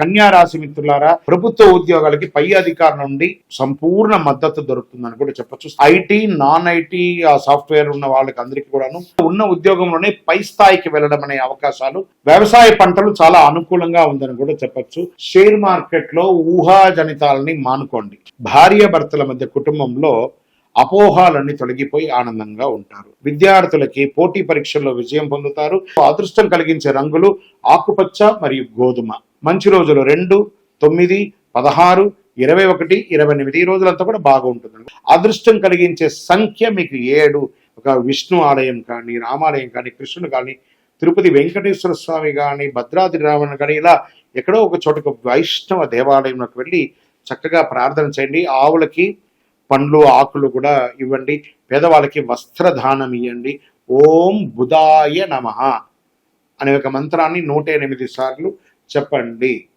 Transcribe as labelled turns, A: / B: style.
A: కన్యా రాశి మిత్రులారా ప్రభుత్వ ఉద్యోగాలకి పై అధికారి నుండి సంపూర్ణ మద్దతు దొరుకుతుందని కూడా చెప్పొచ్చు. ఐటీ నాన్ ఐటీ సాఫ్ట్వేర్ ఉన్న వాళ్ళకి అందరికీ కూడాను ఉన్న ఉద్యోగంలోనే పై స్థాయికి వెళ్ళడం అనే అవకాశాలు వ్యవసాయ పంటలు చాలా అనుకూలంగా ఉందని కూడా చెప్పొచ్చు. షేర్ మార్కెట్లో ఊహాజనితాలని మానుకోండి. భార్య భర్తల మధ్య కుటుంబంలో అపోహాలన్నీ తొలగిపోయి ఆనందంగా ఉంటారు. విద్యార్థులకి పోటీ పరీక్షల్లో విజయం పొందుతారు. అదృష్టం కలిగించే రంగులు ఆకుపచ్చ మరియు గోధుమ. మంచి రోజులు. రెండు తొమ్మిది పదహారు ఇరవై ఒకటి ఇరవై ఎనిమిది. ఈ రోజులంతా కూడా బాగుంటుంది. అదృష్టం కలిగించే సంఖ్య మీకు ఏడు. ఒక విష్ణు ఆలయం కానీ రామాలయం కానీ కృష్ణుడు కానీ తిరుపతి వెంకటేశ్వర స్వామి కానీ భద్రాద్రి రావణ కానీ ఇలా ఎక్కడో ఒక చోటకు వైష్ణవ దేవాలయంలోకి వెళ్ళి చక్కగా ప్రార్థన చేయండి. ఆవులకి పండ్లు ఆకులు కూడా ఇవ్వండి. పేదవాళ్ళకి వస్త్రదానం ఇవ్వండి ఓం బుధాయ నమ అనే ఒక మంత్రాన్ని నూట ఎనిమిది సార్లు చెప్పండి.